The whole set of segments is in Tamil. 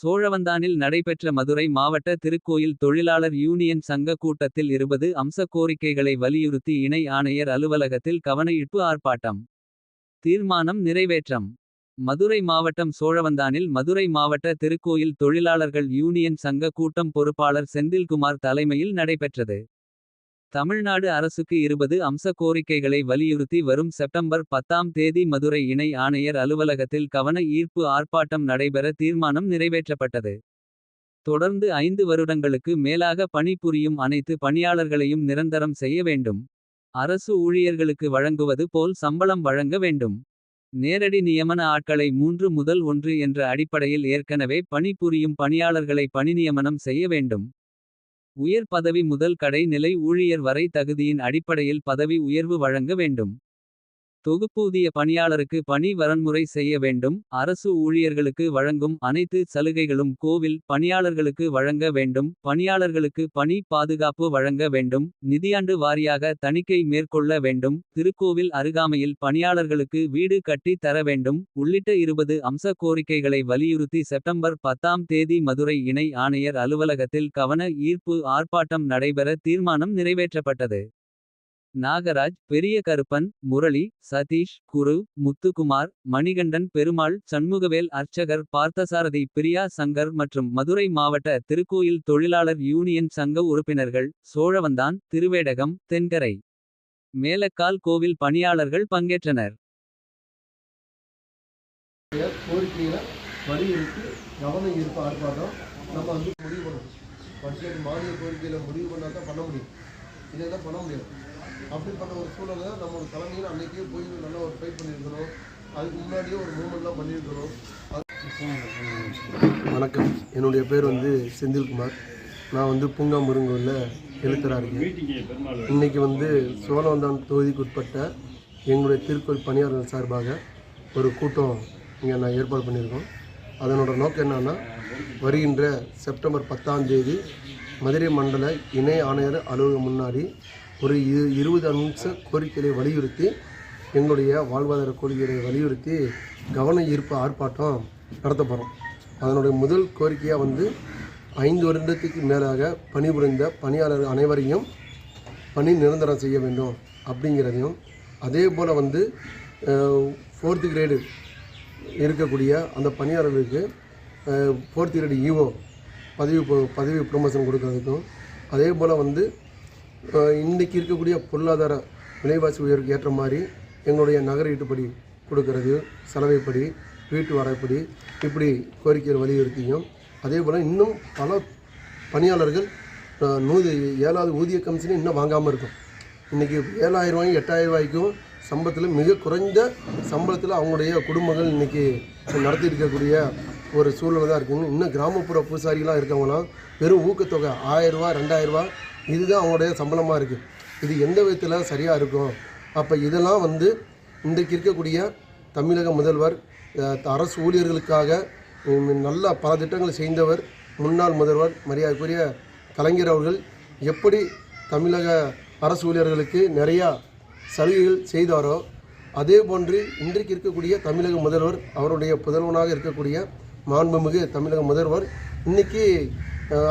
சோழவந்தானில் நடைபெற்ற மதுரை மாவட்ட திருக்கோயில் தொழிலாளர் யூனியன் சங்க கூட்டத்தில் இருபது அம்ச கோரிக்கைகளை வலியுறுத்தி இணை ஆணையர் அலுவலகத்தில் கவனஈர்ப்பு ஆர்ப்பாட்டம். தீர்மானம் நிறைவேற்றம் மதுரை மாவட்டம் சோழவந்தானில் மதுரை மாவட்ட திருக்கோயில் தொழிலாளர்கள் யூனியன் சங்க கூட்டம் பொறுப்பாளர் செந்தில்குமார் தலைமையில் நடைபெற்றது. தமிழ்நாடு அரசுக்கு இருபது அம்ச கோரிக்கைகளை வலியுறுத்தி வரும் செப்டம்பர் பத்தாம் தேதி மதுரை இணை ஆணையர் அலுவலகத்தில் கவன ஈர்ப்பு ஆர்ப்பாட்டம் நடைபெற தீர்மானம் நிறைவேற்றப்பட்டது. தொடர்ந்து ஐந்து வருடங்களுக்கு மேலாக பணிபுரியும் அனைத்து பணியாளர்களையும் நிரந்தரம் செய்ய வேண்டும். அரசு ஊழியர்களுக்கு வழங்குவது போல் சம்பளம் வழங்க வேண்டும். நேரடி நியமன ஆட்களை மூன்று முதல் ஒன்று என்ற அடிப்படையில் ஏற்கனவே பணிபுரியும் பணியாளர்களை பணிநியமனம் செய்ய வேண்டும். உயர் பதவி முதல் கடை நிலை ஊழியர் வரை தகுதியின் அடிப்படையில் பதவி உயர்வு வழங்க வேண்டும். தொகுப்பூதிய பணியாளருக்கு பணி வரன்முறை செய்ய வேண்டும். அரசு ஊழியர்களுக்கு வழங்கும் அனைத்து சலுகைகளும் கோவில். பணியாளர்களுக்கு வழங்க வேண்டும் பணியாளர்களுக்கு பணி பாதுகாப்பு வழங்க வேண்டும். நிதியாண்டு வாரியாக தணிக்கை மேற்கொள்ள வேண்டும். திருக்கோவில் அருகாமையில் பணியாளர்களுக்கு வீடு கட்டித் தர வேண்டும். உள்ளிட்ட இருபது அம்ச கோரிக்கைகளை வலியுறுத்தி செப்டம்பர் பத்தாம் தேதி மதுரை இணை ஆணையர் அலுவலகத்தில் கவன ஈர்ப்பு ஆர்ப்பாட்டம் நடைபெற தீர்மானம் நிறைவேற்றப்பட்டது. நாகராஜ் பெரிய கருப்பன் முரளி சதீஷ் குரு முத்துக்குமார் மணிகண்டன் பெருமாள் சண்முகவேல் அர்ச்சகர் பார்த்தசாரதி பிரியா சங்கர் மற்றும் மதுரை மாவட்ட திருக்கோயில் தொழிலாளர் யூனியன் சங்க உறுப்பினர்கள் சோழவந்தான் திருவேடகம் தென்கரை. மேலக்கால் கோவில் பணியாளர்கள் பங்கேற்றனர். கோரிக்கையில வலியுறுத்தி கவனம் ஈர்ப்பு ஆர்ப்பாட்டம் நம்ம வந்து முடிவு பண்ணணும். பட்ஜெட் மானிய கோரிக்கையில் முடிவு பண்ணால் தான் பண்ண முடியும். இதை தான் பண்ண முடியாது. அப்படிப்பட்ட ஒரு சூழலை நம்ம ஒரு தலைமையில் அன்றைக்கே போய் நல்லா ஒரு ஃபைட் பண்ணியிருக்கிறோம். அதுக்கு முன்னாடியே ஒரு மூமெண்ட்லாம் பண்ணியிருக்கிறோம். வணக்கம். என்னுடைய பேர் வந்து செந்தில்குமார். நான் வந்து பூங்கா முருங்கூரில் எழுத்தராக இருக்கேன். இன்றைக்கி வந்து சோழவந்தான் தொகுதிக்கு உட்பட்ட எங்களுடைய திருக்கோள் பணியாளர்கள் சார்பாக ஒரு கூட்டம் இங்கே நான் ஏற்பாடு பண்ணியிருக்கோம். அதனோட நோக்கம் என்னென்னா வருகின்ற செப்டம்பர் பத்தாம் தேதி மதுரை மண்டல இணை ஆணையர் அலுவலகம் முன்னாடி ஒரு இரு இருபது அம்ச கோரிக்கைகளை வலியுறுத்தி எங்களுடைய வாழ்வாதார கோரிக்கைகளை வலியுறுத்தி கவன ஈர்ப்பு ஆர்ப்பாட்டம் நடத்த போகிறோம் அதனுடைய முதல் கோரிக்கையாக வந்து ஐந்து வருடத்துக்கு மேலாக பணிபுரிந்த பணியாளர் அனைவரையும் பணி நிரந்தரம் செய்ய வேண்டும் அப்படிங்கிறதையும் அதே போல் வந்து ஃபோர்த்து கிரேடு இருக்கக்கூடிய அந்த பணியாளர்களுக்கு ஃபோர்த் கிரேடு ஈஓ பதவி பதவி ப்ரொமோஷன் கொடுக்கறதுக்கும் அதே போல் வந்து இன்றைக்கி இருக்கக்கூடிய பொருளாதார விலைவாசி உயர்வுக்கு ஏற்ற மாதிரி எங்களுடைய நகர ஈட்டுப்படி கொடுக்கறது சலவைப்படி வீட்டு வாடகைப்படி இப்படி கோரிக்கைகள் வலியுறுத்தியும். அதே போல் இன்னும் பல பணியாளர்கள் அஹ், நூறு ஏழாவது ஊதிய கமிஷனே இன்னும் வாங்காமல் இருக்கும். இன்றைக்கி ஏழாயிரம் ரூபாய் எட்டாயிரம் ரூபாய்க்கும் சம்பளத்தில் மிக குறைந்த சம்பளத்தில் அவங்களுடைய குடும்பங்கள் இன்றைக்கி நடத்தி இருக்கக்கூடிய ஒரு சூழ்நிலை தான் இருக்குங்க இன்னும் கிராமப்புற பூசாரிகளாக இருக்கவங்களாம் வெறும் ஊக்கத்தொகை ஆயிரரூவா ரெண்டாயிரரூவா இதுதான் அவங்களுடைய சம்பளமாக இருக்குது இது எந்த விதத்தில் சரியாக இருக்கும்? அப்போ இதெல்லாம் வந்து இன்றைக்கு இருக்கக்கூடிய தமிழக முதல்வர் அரசு ஊழியர்களுக்காக நல்ல பல திட்டங்களை செய்தவர் முன்னாள் முதல்வர் மரியாதைக்குரிய கலைஞர் அவர்கள் எப்படி தமிழக அரசு ஊழியர்களுக்கு நிறையா சலுகைகள் செய்தாரோ அதே போன்று இன்றைக்கு இருக்கக்கூடிய தமிழக முதல்வர் அவருடைய புதல்வனாக இருக்கக்கூடிய மாண்புமிகு தமிழக முதல்வர் இன்றைக்கி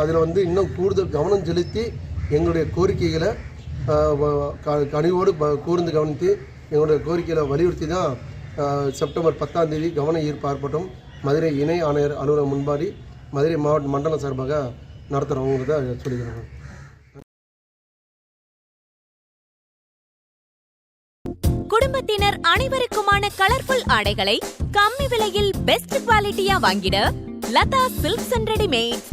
அதில் வந்து இன்னும் கூடுதல் கவனம் செலுத்தி எங்களுடைய கோரிக்கைகளை க- கனிவோடு கூர்ந்து கவனித்து எங்களுடைய கோரிக்கைகளை வலியுறுத்தி தான் செப்டம்பர் பத்தாம் தேதி கவன ஈர்ப்பு ஆர்ப்பாட்டம் மதுரை இணை ஆணையர் அலுவலகம் முன்பாடி மதுரை மாவட்ட மண்டலம் சார்பாக நடத்துகிறவங்கிறத சொல்லிக்கிறோம். குடும்பத்தினர் அனைவருக்குமான கலர்ஃபுல் ஆடைகளை கம்மி விலையில் பெஸ்ட் குவாலிட்டியா வாங்கிட லதா சில்க்ஸ் அண்ட் ரெடிமேட்